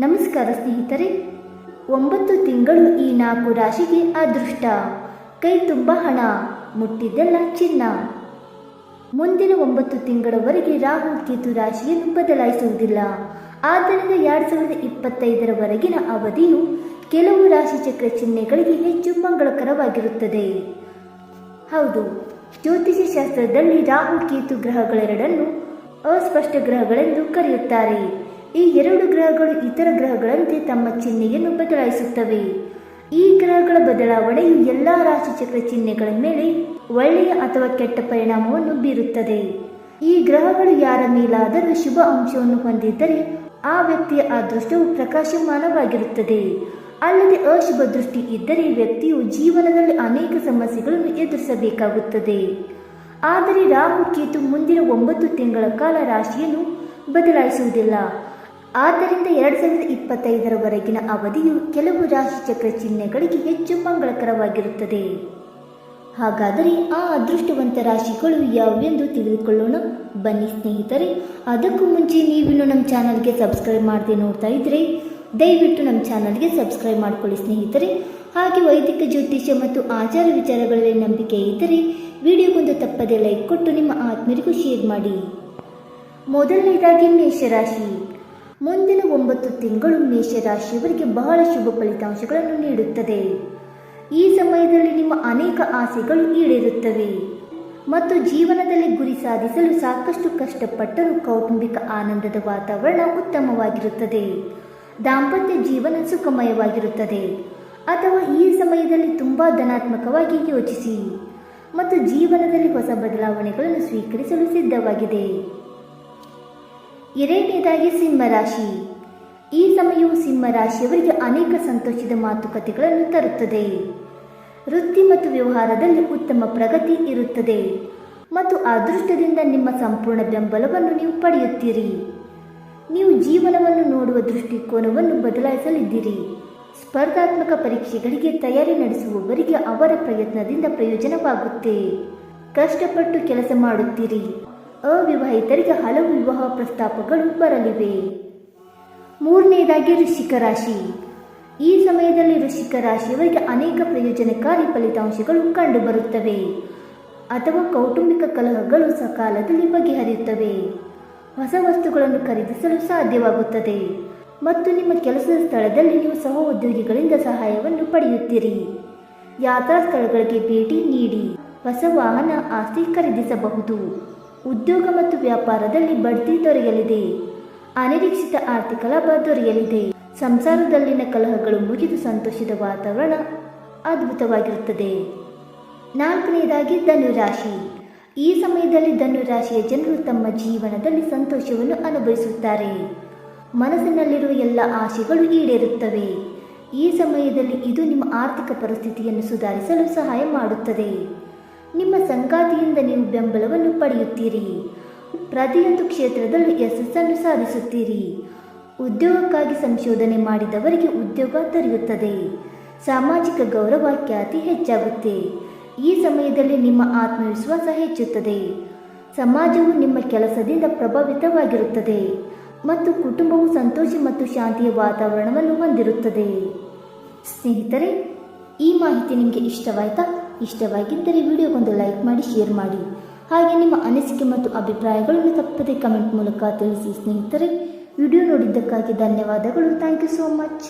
ನಮಸ್ಕಾರ ಸ್ನೇಹಿತರೆ. ಒಂಬತ್ತು ತಿಂಗಳು ಈ ನಾಲ್ಕು ರಾಶಿಗೆ ಅದೃಷ್ಟ. ಕೈ ತುಂಬ ಹಣ, ಮುಟ್ಟಿದ್ದೆಲ್ಲ ಚಿನ್ನ. ಮುಂದಿನ ಒಂಬತ್ತು ತಿಂಗಳವರೆಗೆ ರಾಹು ಕೇತು ರಾಶಿಯನ್ನು ಬದಲಾಯಿಸುವುದಿಲ್ಲ. ಆದ್ದರಿಂದ ಎರಡು ಸಾವಿರದ ಇಪ್ಪತ್ತೈದರವರೆಗಿನ ಅವಧಿಯು ಕೆಲವು ರಾಶಿ ಚಕ್ರ ಚಿಹ್ನೆಗಳಿಗೆ ಹೆಚ್ಚು ಮಂಗಳಕರವಾಗಿರುತ್ತದೆ. ಹೌದು ಜ್ಯೋತಿಷ್ಯ ಶಾಸ್ತ್ರದಲ್ಲಿ ರಾಹು ಕೇತು ಗ್ರಹಗಳೆರಡನ್ನು ಅಸ್ಪಷ್ಟ ಗ್ರಹಗಳೆಂದು ಕರೆಯುತ್ತಾರೆ. ಈ ಎರಡು ಗ್ರಹಗಳು ಇತರ ಗ್ರಹಗಳಂತೆ ತಮ್ಮ ಚಿಹ್ನೆಯನ್ನು ಬದಲಾಯಿಸುತ್ತವೆ. ಈ ಗ್ರಹಗಳ ಬದಲಾವಣೆಯು ಎಲ್ಲ ರಾಶಿಚಕ್ರ ಚಿಹ್ನೆಗಳ ಮೇಲೆ ಒಳ್ಳೆಯ ಅಥವಾ ಕೆಟ್ಟ ಪರಿಣಾಮವನ್ನು ಬೀರುತ್ತದೆ. ಈ ಗ್ರಹಗಳು ಯಾರ ಮೇಲಾದರೂ ಶುಭ ಅಂಶವನ್ನು ಹೊಂದಿದ್ದರೆ ಆ ವ್ಯಕ್ತಿಯ ಅದೃಷ್ಟವು ಪ್ರಕಾಶಮಾನವಾಗಿರುತ್ತದೆ. ಅಲ್ಲದೆ ಅಶುಭ ದೃಷ್ಟಿ ಇದ್ದರೆ ವ್ಯಕ್ತಿಯು ಜೀವನದಲ್ಲಿ ಅನೇಕ ಸಮಸ್ಯೆಗಳನ್ನು ಎದುರಿಸಬೇಕಾಗುತ್ತದೆ. ಆದರೆ ರಾಹು ಕೇತು ಮುಂದಿನ ಒಂಬತ್ತು ತಿಂಗಳ ಕಾಲ ರಾಶಿಯನ್ನು ಬದಲಾಯಿಸುವುದಿಲ್ಲ. ಆದ್ದರಿಂದ ಎರಡು ಸಾವಿರದ ಇಪ್ಪತ್ತೈದರವರೆಗಿನ ಅವಧಿಯು ಕೆಲವು ರಾಶಿ ಚಕ್ರ ಚಿಹ್ನೆಗಳಿಗೆ ಹೆಚ್ಚು ಮಂಗಳಕರವಾಗಿರುತ್ತದೆ. ಹಾಗಾದರೆ ಆ ಅದೃಷ್ಟವಂತ ರಾಶಿಗಳು ಯಾವುವೆಂದು ತಿಳಿದುಕೊಳ್ಳೋಣ? ಬನ್ನಿ ಸ್ನೇಹಿತರೆ, ಅದಕ್ಕೂ ಮುಂಚೆ ನೀವಿನ್ನು ನಮ್ಮ ಚಾನಲ್ಗೆ ಸಬ್ಸ್ಕ್ರೈಬ್ ಮಾಡದೆ ನೋಡ್ತಾ ಇದ್ದರೆ ದಯವಿಟ್ಟು ನಮ್ಮ ಚಾನಲ್ಗೆ ಸಬ್ಸ್ಕ್ರೈಬ್ ಮಾಡಿಕೊಳ್ಳಿ ಸ್ನೇಹಿತರೆ. ಹಾಗೆ ವೈದಿಕ, ಜ್ಯೋತಿಷ್ಯ ಮತ್ತು ಆಚಾರ ವಿಚಾರಗಳಲ್ಲಿ ನಂಬಿಕೆ ಇದ್ದರೆ, ವಿಡಿಯೋಗೊಂದು ತಪ್ಪದೆ ಲೈಕ್ ಕೊಟ್ಟು ನಿಮ್ಮ ಆತ್ಮೀಯರಿಗೂ ಶೇರ್ ಮಾಡಿ. ಮೊದಲನೇದಾಗಿ ಮೇಷರಾಶಿ. ಮುಂದಿನ ಒಂಬತ್ತು ತಿಂಗಳು ಮೇಷರಾಶಿಯವರಿಗೆ ಬಹಳ ಶುಭ ಫಲಿತಾಂಶಗಳನ್ನು ನೀಡುತ್ತದೆ. ಈ ಸಮಯದಲ್ಲಿ ನಿಮ್ಮ ಅನೇಕ ಆಸೆಗಳು ಈಡೇರುತ್ತವೆ. ಮತ್ತು ಜೀವನದಲ್ಲಿ ಗುರಿ ಸಾಧಿಸಲು ಸಾಕಷ್ಟು ಕಷ್ಟಪಟ್ಟರೂ ಕೌಟುಂಬಿಕ ಆನಂದದ ವಾತಾವರಣ ಉತ್ತಮವಾಗಿರುತ್ತದೆ. ದಾಂಪತ್ಯ ಜೀವನ ಸುಖಮಯವಾಗಿರುತ್ತದೆ. ಅಥವಾ ಈ ಸಮಯದಲ್ಲಿ ತುಂಬ ಧನಾತ್ಮಕವಾಗಿ ಯೋಚಿಸಿ. ಮತ್ತು ಜೀವನದಲ್ಲಿ ಹೊಸ ಬದಲಾವಣೆಗಳನ್ನು ಸ್ವೀಕರಿಸಲು ಸಿದ್ಧವಾಗಿದೆ. ಎರಡನೇದಾಗಿ ಸಿಂಹರಾಶಿ ಈ ಸಮಯವು ಸಿಂಹರಾಶಿಯವರಿಗೆ ಅನೇಕ ಸಂತೋಷದ ಮಾತುಕತೆಗಳನ್ನು ತರುತ್ತದೆ. ವೃತ್ತಿ ಮತ್ತು ವ್ಯವಹಾರದಲ್ಲಿ ಉತ್ತಮ ಪ್ರಗತಿ ಇರುತ್ತದೆ. ಮತ್ತು ಅದೃಷ್ಟದಿಂದ ನಿಮ್ಮ ಸಂಪೂರ್ಣ ಬೆಂಬಲವನ್ನು ನೀವು ಪಡೆಯುತ್ತೀರಿ. ನೀವು ಜೀವನವನ್ನು ನೋಡುವ ದೃಷ್ಟಿಕೋನವನ್ನು ಬದಲಾಯಿಸಲಿದ್ದೀರಿ. ಸ್ಪರ್ಧಾತ್ಮಕ ಪರೀಕ್ಷೆಗಳಿಗೆ ತಯಾರಿ ನಡೆಸುವವರಿಗೆ ಅವರ ಪ್ರಯತ್ನದಿಂದ ಪ್ರಯೋಜನವಾಗುತ್ತೆ. ಕಷ್ಟಪಟ್ಟು ಕೆಲಸ ಮಾಡುತ್ತೀರಿ. ಅವಿವಾಹಿತರಿಗೆ ಹಲವು ವಿವಾಹ ಪ್ರಸ್ತಾಪಗಳು ಬರಲಿವೆ. ಮೂರನೆಯದಾಗಿ ಋಷಿಕ ರಾಶಿ. ಈ ಸಮಯದಲ್ಲಿ ವೃಶ್ಚಿಕ ರಾಶಿಯವರಿಗೆ ಅನೇಕ ಪ್ರಯೋಜನಕಾರಿ ಫಲಿತಾಂಶಗಳು ಕಂಡುಬರುತ್ತವೆ. ಅಥವಾ ಕೌಟುಂಬಿಕ ಕಲಹಗಳು ಸಕಾಲದಲ್ಲಿ ಬಗೆಹರಿಯುತ್ತವೆ. ಹೊಸ ವಸ್ತುಗಳನ್ನು ಖರೀದಿಸಲು ಸಾಧ್ಯವಾಗುತ್ತದೆ. ಮತ್ತು ನಿಮ್ಮ ಕೆಲಸದ ಸ್ಥಳದಲ್ಲಿ ನೀವು ಸಹ ಉದ್ಯೋಗಿಗಳಿಂದ ಸಹಾಯವನ್ನು ಪಡೆಯುತ್ತೀರಿ. ಯಾತ್ರಾ ಸ್ಥಳಗಳಿಗೆ ಭೇಟಿ ನೀಡಿ. ಹೊಸ ವಾಹನ, ಆಸ್ತಿ ಖರೀದಿಸಬಹುದು. ಉದ್ಯೋಗ ಮತ್ತು ವ್ಯಾಪಾರದಲ್ಲಿ ಬಡ್ತಿ ದೊರೆಯಲಿದೆ. ಅನಿರೀಕ್ಷಿತ ಆರ್ಥಿಕ ಲಾಭ ದೊರೆಯಲಿದೆ. ಸಂಸಾರದಲ್ಲಿನ ಕಲಹಗಳು ಮುಗಿದು ಸಂತೋಷದ ವಾತಾವರಣ ಅದ್ಭುತವಾಗಿರುತ್ತದೆ. ನಾಲ್ಕನೆಯದಾಗಿ ಧನುರಾಶಿ. ಈ ಸಮಯದಲ್ಲಿ ಧನುರಾಶಿಯ ಜನರು ತಮ್ಮ ಜೀವನದಲ್ಲಿ ಸಂತೋಷವನ್ನು ಅನುಭವಿಸುತ್ತಾರೆ. ಮನಸ್ಸಿನಲ್ಲಿರುವ ಎಲ್ಲ ಆಶೆಗಳು ಈಡೇರುತ್ತವೆ. ಈ ಸಮಯದಲ್ಲಿ ಇದು ನಿಮ್ಮ ಆರ್ಥಿಕ ಪರಿಸ್ಥಿತಿಯನ್ನು ಸುಧಾರಿಸಲು ಸಹಾಯ ಮಾಡುತ್ತದೆ. ನಿಮ್ಮ ಸಂಗಾತಿಯಿಂದ ನೀವು ಬೆಂಬಲವನ್ನು ಪಡೆಯುತ್ತೀರಿ. ಪ್ರತಿಯೊಂದು ಕ್ಷೇತ್ರದಲ್ಲೂ ಯಶಸ್ಸನ್ನು ಸಾಧಿಸುತ್ತೀರಿ. ಉದ್ಯೋಗಕ್ಕಾಗಿ ಸಂಶೋಧನೆ ಮಾಡಿದವರಿಗೆ ಉದ್ಯೋಗ ದೊರೆಯುತ್ತದೆ. ಸಾಮಾಜಿಕ ಗೌರವ ಖ್ಯಾತಿ ಹೆಚ್ಚಾಗುತ್ತೆ. ಈ ಸಮಯದಲ್ಲಿ ನಿಮ್ಮ ಆತ್ಮವಿಶ್ವಾಸ ಹೆಚ್ಚುತ್ತದೆ. ಸಮಾಜವು ನಿಮ್ಮ ಕೆಲಸದಿಂದ ಪ್ರಭಾವಿತವಾಗಿರುತ್ತದೆ ಮತ್ತು ಕುಟುಂಬವು ಸಂತೋಷ ಮತ್ತು ಶಾಂತಿಯ ವಾತಾವರಣವನ್ನು ಹೊಂದಿರುತ್ತದೆ. ಸ್ನೇಹಿತರೆ, ಈ ಮಾಹಿತಿ ನಿಮಗೆ ಇಷ್ಟವಾಯ್ತಾ? ಇಷ್ಟವಾಗಿದ್ದರೆ ವಿಡಿಯೋಗೊಂದು ಲೈಕ್ ಮಾಡಿ, ಶೇರ್ ಮಾಡಿ. ಹಾಗೆ ನಿಮ್ಮ ಅನಿಸಿಕೆ ಮತ್ತು ಅಭಿಪ್ರಾಯಗಳನ್ನು ತಪ್ಪದೆ ಕಮೆಂಟ್ ಮೂಲಕ ತಿಳಿಸಿ ಸ್ನೇಹಿತರೆ. ವಿಡಿಯೋ ನೋಡಿದ್ದಕ್ಕಾಗಿ ಧನ್ಯವಾದಗಳು. Thank you so much.